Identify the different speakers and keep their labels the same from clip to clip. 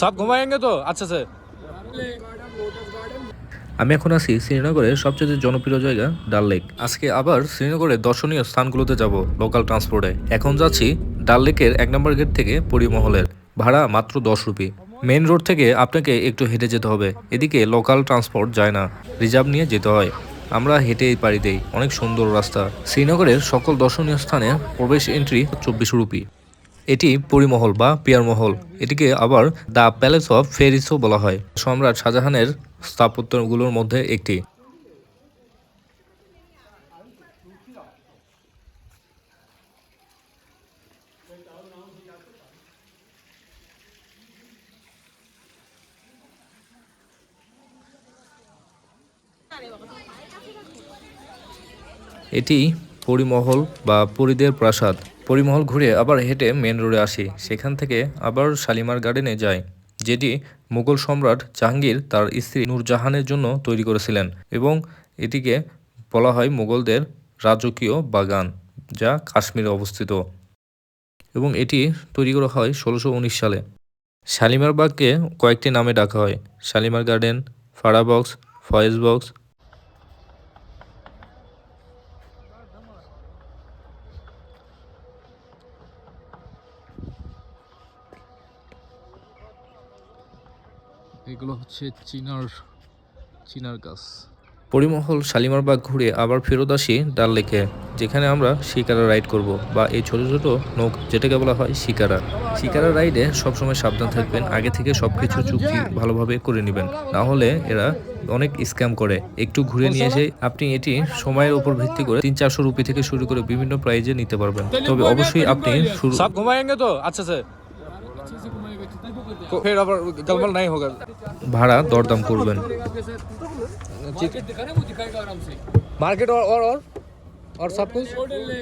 Speaker 1: সব তো? আচ্ছা, আচ্ছা
Speaker 2: আমি এখন আছি শ্রীনগরের সবচেয়ে জনপ্রিয় জায়গা ডাল লেক। আজকে আবার শ্রীনগরের দর্শনীয় স্থানগুলোতে যাব লোকাল ট্রান্সপোর্টে। এখন যাচ্ছি ডাল লেকের এক নম্বর গেট থেকে পরিমহলের ভাড়া মাত্র দশ রুপি। মেন রোড থেকে আপনাকে একটু হেঁটে যেতে হবে। এদিকে লোকাল ট্রান্সপোর্ট যায় না। রিজার্ভ নিয়ে যেতে হয়। আমরা হেঁটেই পারি দেই। অনেক সুন্দর রাস্তা। শ্রীনগরের সকল দর্শনীয় স্থানে প্রবেশ এন্ট্রি চব্বিশ রুপি। এটি পরিমহল বা পিয়ারমহল এটিকে আবার দ্য প্যালেস অফ ফেরিসও বলা হয়। সম্রাট শাহজাহানের স্থাপত্যগুলোর মধ্যে একটি। এটি পরিমহল বা পরিদের প্রাসাদ। পরিমহল ঘুরে আবার হেঁটে মেন রোডে আসি। সেখান থেকে আবার শালিমার গার্ডেনে যাই, যেটি মুঘল সম্রাট জাহাঙ্গীর তার স্ত্রী নূরজাহানের জন্য তৈরি করেছিলেন এবং এটিকে বলা হয় মুঘলদের রাজকীয় বাগান, যা কাশ্মীরে অবস্থিত এবং এটি তৈরি করা হয় ষোলোশো সালে। শালিমার বাগকে কয়েকটি নামে ডাকা হয়, শালিমার গার্ডেন ফাড়া বক্স ফয়েজ বক্স
Speaker 1: এগুলো হচ্ছে চিনার চিনার গাছ।
Speaker 2: পরিমহল শালিমার বাগ ঘুরে আবার ফেরত আসি ডাল লেকে যেখানে আমরা শিকারা রাইড করব বা এই ছোট ছোট নৌক যেটাকে বলা হয় শিকারা। শিকারা রাইডে সবসময় সাবধান থাকবেন আগে থেকে সব কিছু চুক্তি ভালোভাবে করে নেবেন। না হলে এরা অনেক স্ক্যাম করে। একটু ঘুরে নিয়ে এসে আপনি এটি সময়ের উপর ভিত্তি করে তিন চারশো রুপি থেকে শুরু করে বিভিন্ন প্রাইজে নিতে পারবেন। তবে অবশ্যই আপনি শুরু
Speaker 3: ঘুমায়েন তো? আচ্ছা
Speaker 1: স্যার फिर अब गलबल नहीं होगा
Speaker 2: ভাড়া দরদাম করবেন
Speaker 3: मार्केट दिखा ना वो दिखाएगा आराम से
Speaker 1: मार्केट और और और और सब कुछ
Speaker 3: होटल ले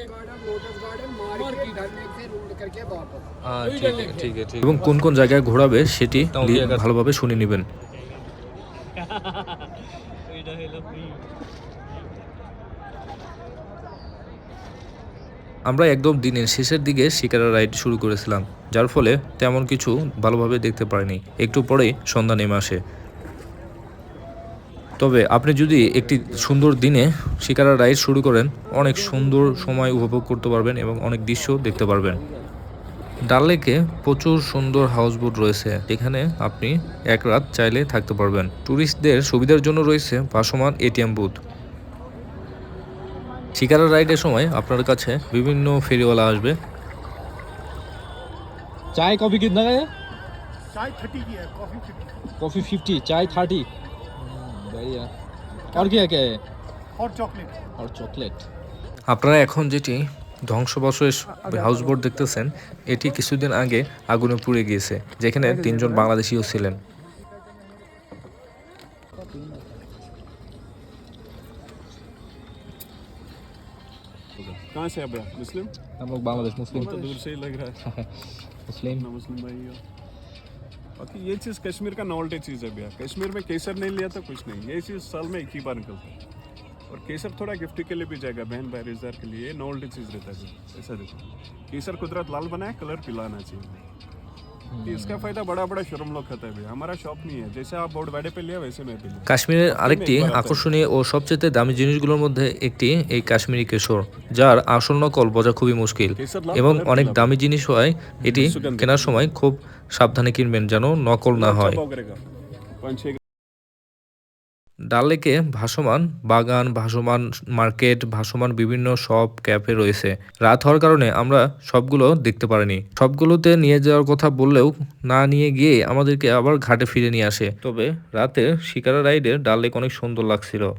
Speaker 1: हाँ ठीक है ठीक है ठीक
Speaker 2: এবং কোন কোন জায়গায় ঘোরাবে সেটি
Speaker 1: তাহলে এক আছে।
Speaker 2: ভালোভাবে শুনে নেবেন আমরা একদম দিনের শেষের দিকে শিকারা রাইড শুরু করেছিলাম, যার ফলে তেমন কিছু ভালোভাবে দেখতে পারিনি, একটু পরেই সন্ধ্যা নেমে আসে। তবে আপনি যদি একটি সুন্দর দিনে শিকারা রাইড শুরু করেন, অনেক সুন্দর সময় উপভোগ করতে পারবেন এবং অনেক দৃশ্য দেখতে পারবেন। ডাল লেকে প্রচুর সুন্দর হাউসবোট রয়েছে, যেখানে আপনি এক রাত চাইলে থাকতে পারবেন। ট্যুরিস্টদের সুবিধার জন্য রয়েছে ভাসমান এটিএম বুথ। শিকারা রাইডের সময় আপনার কাছে বিভিন্ন ফেরিওয়ালা আসবে
Speaker 1: चाय कॉफी कितना का है
Speaker 4: चाय थर्टी की है कॉफी फिफ्टी
Speaker 1: कॉफी फिफ्टी चाय थर्टी बढ़िया और क्या क्या है
Speaker 4: और चॉकलेट
Speaker 1: और चॉकलेट
Speaker 2: আপনারা এখন যেটি ধ্বংসবশেষ হাউসবোট দেখতেছেন এটি কিছুদিন আগে আগুনে পুড়ে গিয়েছে যেখানে তিনজন বাংলাদেশিও ছিলেন
Speaker 4: कहाँ से अब मुस्लिम?
Speaker 1: हम लोग बांग्लादेश मुस्लिम।
Speaker 4: तो दूर से ही लग रहा है।
Speaker 1: मुस्लिम।
Speaker 4: ना मुस्लिम भाई हो। बाकी ये चीज़ कश्मीर का नॉल्टी चीज़ है भैया। कश्मीर में केसर नहीं लिया तो कुछ नहीं। ये चीज़ साल में एक ही बार निकलता है। और केसर थोड़ा गिफ्ट के लिए भी जाएगा बहन भाई रिश्तेदार के लिए। ये नॉल्टी चीज़ रहता है ऐसा देखो। केसर कुदरत लाल बनाए कलर पिलाना चाहिए। कि इसका फायदा बड़ा बड़ा शोरूम लोग खाता है भैया हमारा शॉप नहीं है जैसे आप बोर्ड बैडे पे लिया वैसे मैं भी लिया
Speaker 2: কাশ্মীরের আরেকটি আকর্ষণীয় ও সবচেয়ে দামি জিনিসগুলোর মধ্যে একটি এই কাশ্মীরি কেশর যার আসল নকল বোঝা খুবই মুশকিল এবং অনেক দামি জিনিস হয় এটি কেনার সময় খুব সাবধানে কিনবেন যেন নকল না হয় ডাল লেকে ভাসমান, বাগান, ভাসমান মার্কেট, ভাসমান বিভিন্ন সব ক্যাফে রয়েছে। রাত হওয়ার কারণে আমরা সবগুলো দেখতে পারিনি। সবগুলোতে নিয়ে যাওয়ার কথা বললেও না নিয়ে গিয়ে আমাদেরকে আবার ঘাটে ফিরে নিয়ে আসে। তবে রাতে শিকারা রাইডে ডাল লেক অনেক সুন্দর লাগছিল।